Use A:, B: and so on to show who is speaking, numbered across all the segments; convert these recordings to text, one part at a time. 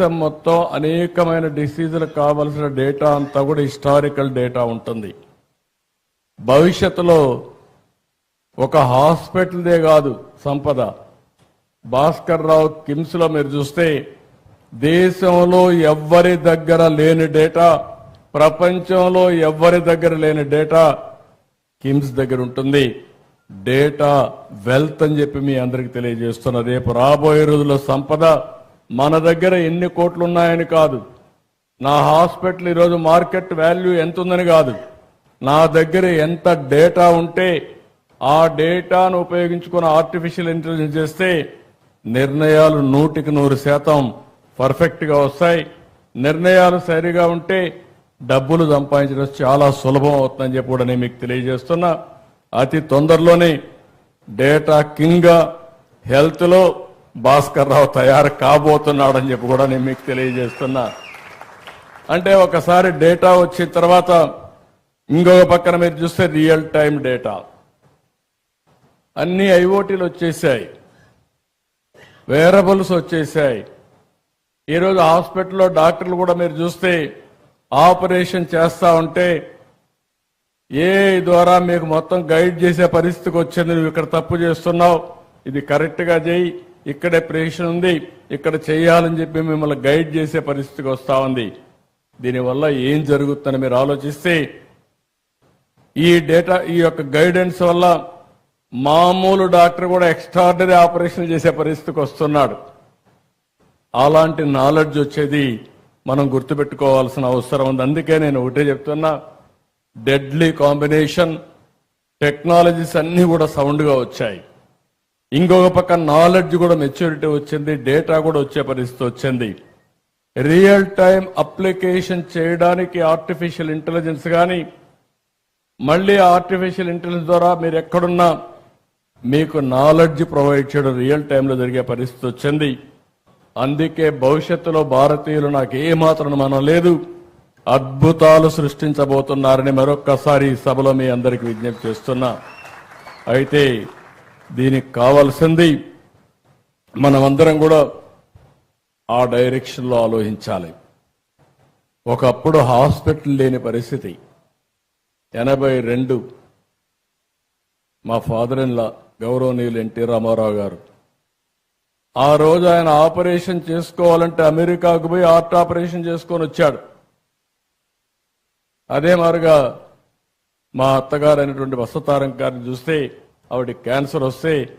A: దేశం మొత్తం అనేకమైన డిసీజులకు కావలసిన డేటా అంతా కూడా హిస్టారికల్ డేటా ఉంటుంది. భవిష్యత్తులో ఒక హాస్పిటల్దే కాదు సంపద. భాస్కర్ రావు కిమ్స్లో మీరు చూస్తే దేశంలో ఎవ్వరి దగ్గర లేని డేటా ప్రపంచంలో ఎవ్వరి దగ్గర లేని డేటా కిమ్స్ దగ్గర ఉంటుంది. డేటా వెల్త్ అని చెప్పి మీ అందరికి తెలియజేస్తున్న. రేపు రాబోయే రోజుల్లో సంపద మన దగ్గర ఎన్ని కోట్లు ఉన్నాయని కాదు. నా హాస్పిటల్ ఈరోజు మార్కెట్ వాల్యూ ఎంత ఉందని కాదు. నా దగ్గర ఎంత డేటా ఉంటే ఆ డేటాను ఉపయోగించుకుని ఆర్టిఫిషియల్ ఇంటెలిజెన్స్ చేస్తే నిర్ణయాలు నూటికి నూరు శాతం పర్ఫెక్ట్గా వస్తాయి. నిర్ణయాలు సరిగా ఉంటే డబ్బులు సంపాదించడం చాలా సులభం అవుతుందని చెప్పి కూడా నేను మీకు తెలియజేస్తున్నా. అతి తొందరలోనే డేటా కింగ్గా హెల్త్లో భాస్కర్ రావు తయారు కాబోతున్నాడని చెప్పి కూడా నేను మీకు తెలియజేస్తున్నా. అంటే ఒకసారి డేటా వచ్చిన తర్వాత ఇంకొక పక్కన మీరు చూస్తే రియల్ టైం డేటా. అన్ని ఐఓటీలు వచ్చేసాయి. వేరబుల్స్ వచ్చేసాయి. ఈరోజు హాస్పిటల్లో డాక్టర్లు కూడా మీరు చూస్తే ఆపరేషన్ చేస్తూ ఉంటే ఏ ద్వారా మీకు మొత్తం గైడ్ చేసే పరిస్థితికి వచ్చింది నువ్వు ఇక్కడ తప్పు చేస్తున్నావు ఇది కరెక్ట్గా చేయి. ఇక్కడే ప్రేషన్ ఉంది ఇక్కడ చేయాలని చెప్పి మిమ్మల్ని గైడ్ చేసే పరిస్థితికి వస్తా ఉంది. దీనివల్ల ఏం జరుగుతుందని మీరు ఆలోచిస్తే ఈ డేటా ఈ యొక్క గైడెన్స్ వల్ల మామూలు డాక్టర్ కూడా ఎక్స్ట్రాడినరీ ఆపరేషన్ చేసే పరిస్థితికి వస్తున్నాడు. అలాంటి నాలెడ్జ్ వచ్చేది మనం గుర్తుపెట్టుకోవాల్సిన అవసరం ఉంది. అందుకే నేను ఒకటే చెప్తున్నా డెడ్లీ కాంబినేషన్ టెక్నాలజీస్ అన్నీ కూడా సౌండ్గా వచ్చాయి. ఇంకొక పక్క నాలెడ్జ్ కూడా మెచ్యూరిటీ వచ్చింది డేటా కూడా వచ్చే పరిస్థితి వచ్చింది. రియల్ టైం అప్లికేషన్ చేయడానికి ఆర్టిఫిషియల్ ఇంటెలిజెన్స్ కానీ మళ్ళీ ఆర్టిఫిషియల్ ఇంటెలిజెన్స్ ద్వారా మీరు ఎక్కడున్నా మీకు నాలెడ్జ్ ప్రొవైడ్ చేయడం రియల్ టైంలో జరిగే పరిస్థితి వచ్చింది. అందుకే భవిష్యత్తులో భారతీయులు నాకు ఏమాత్రం మనం లేదు. అద్భుతాలు సృష్టించబోతున్నారని మరొక్కసారి ఈ సభలో మీ అందరికి విజ్ఞప్తి చేస్తున్నా. అయితే దీనికి కావాల్సింది మనమందరం కూడా ఆ డైరెక్షన్లో ఆలోచించాలి. ఒకప్పుడు హాస్పిటల్ లేని పరిస్థితి. ఎనభై రెండు మా ఫాదర్ ఇన్లా గౌరవనీయులు ఎన్టీ రామారావు గారు. ఆ రోజు ఆయన ఆపరేషన్ చేసుకోవాలంటే అమెరికాకు పోయి హార్ట్ ఆపరేషన్ చేసుకొని వచ్చాడు. అదే మారుగా మా అత్తగారు అయినటువంటి వసతారం గారిని చూస్తే ఆవిడ క్యాన్సర్ వస్తే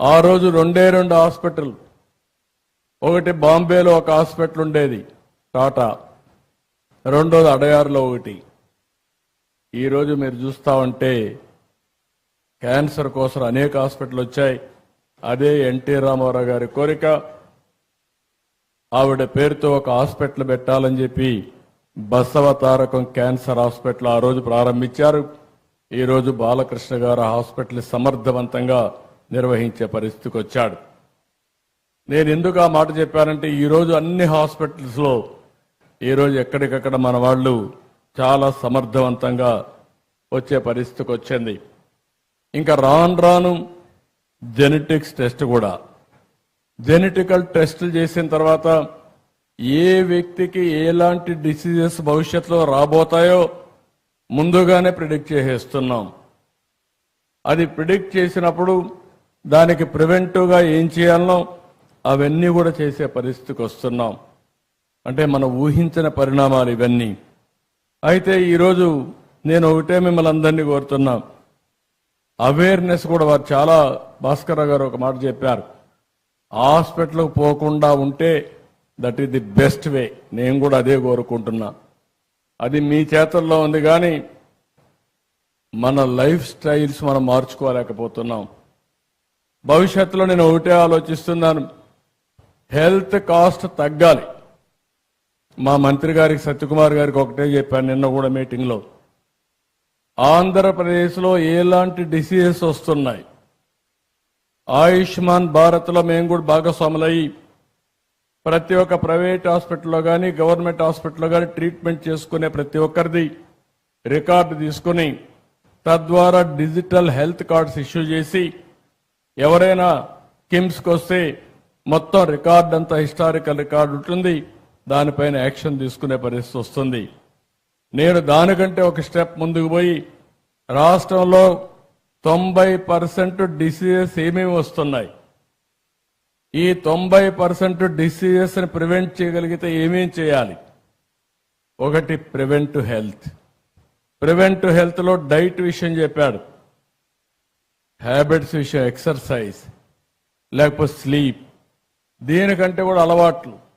A: ఆ రోజు రెండే రెండు హాస్పిటల్. ఒకటి బాంబేలో ఒక హాస్పిటల్ ఉండేది టాటా. రెండోది అడయారులో ఒకటి. ఈరోజు మీరు చూస్తా ఉంటే క్యాన్సర్ కోసం అనేక హాస్పిటల్ వచ్చాయి. అదే ఎన్టీ రామారావు గారి కోరిక. ఆవిడ పేరుతో ఒక హాస్పిటల్ పెట్టాలని చెప్పి బసవ తారకం క్యాన్సర్ హాస్పిటల్ ఆ రోజు ప్రారంభించారు. ఈరోజు బాలకృష్ణ గారు హాస్పిటల్ సమర్థవంతంగా నిర్వహించే పరిస్థితికి వచ్చాడు. నేను ఎందుకు ఆ మాట చెప్పానంటే ఈరోజు అన్ని హాస్పిటల్స్లో ఈరోజు ఈ రోజు ఎక్కడికక్కడ మన వాళ్ళు చాలా సమర్థవంతంగా వచ్చే పరిస్థితికి వచ్చింది. ఇంకా రాను రాను జెనెటిక్స్ టెస్ట్ కూడా. జెనెటికల్ టెస్టులు చేసిన తర్వాత ఏ వ్యక్తికి ఎలాంటి డిసీజెస్ భవిష్యత్తులో రాబోతాయో ముందుగానే ప్రిడిక్ట్ చేసేస్తున్నాం. అది ప్రిడిక్ట్ చేసినప్పుడు దానికి ప్రివెంటివ్గా ఏం చేయాలనో అవన్నీ కూడా చేసే పరిస్థితికి వస్తున్నాం. అంటే మనం ఊహించిన పరిణామాలు ఇవన్నీ. అయితే ఈరోజు నేను ఒకటే మిమ్మల్ని అందరినీ కోరుతున్నా. అవేర్నెస్ కూడా వారు చాలా భాస్కర్ గారు ఒక మాట చెప్పారు. హాస్పిటల్కి పోకుండా ఉంటే that is the best way నేను కూడా అదే కోరుకుంటున్నా. అది మీ చేతుల్లో ఉంది కానీ మన లైఫ్ స్టైల్స్ మనం మార్చుకోలేకపోతున్నాం. భవిష్యత్తులో నేను ఒకటే ఆలోచిస్తున్నాను. హెల్త్ కాస్ట్ తగ్గాలి. మా మంత్రి గారికి సత్యకుమార్ గారికి ఒకటే చెప్పాను నిన్న కూడా మీటింగ్లో. ఆంధ్రప్రదేశ్లో ఎలాంటి డిసీజెస్ వస్తున్నాయి? ఆయుష్మాన్ భారత్లో మేము కూడా భాగస్వాములయ్యి. ప్రతి ఒక్క ప్రైవేట్ హాస్పిటల్లో కానీ గవర్నమెంట్ హాస్పిటల్లో కానీ ట్రీట్మెంట్ చేసుకునే ప్రతి ఒక్కరిది రికార్డు తీసుకుని తద్వారా డిజిటల్ హెల్త్ కార్డ్స్ ఇష్యూ చేసి ఎవరైనా కిమ్స్కి వస్తే మొత్తం రికార్డ్ అంతా హిస్టారికల్ రికార్డు ఉంటుంది. దానిపైన యాక్షన్ తీసుకునే పరిస్థితి వస్తుంది. నేను దానికంటే ఒక స్టెప్ ముందుకు పోయి రాష్ట్రంలో తొంభై పర్సెంట్ డిసీజెస్ ఏమేమి వస్తున్నాయి? ఈ తొంభై పర్సెంట్ డిసీజెస్ని ప్రివెంట్ చేయగలిగితే ఏమేం చేయాలి? ఒకటి ప్రివెంట్ హెల్త్. ప్రివెంట్ హెల్త్లో డైట్ విషయం చెప్పాడు. హ్యాబిట్స్ విషయం ఎక్సర్సైజ్. లేకపోతే స్లీప్. దీనికంటే కూడా అలవాట్లు.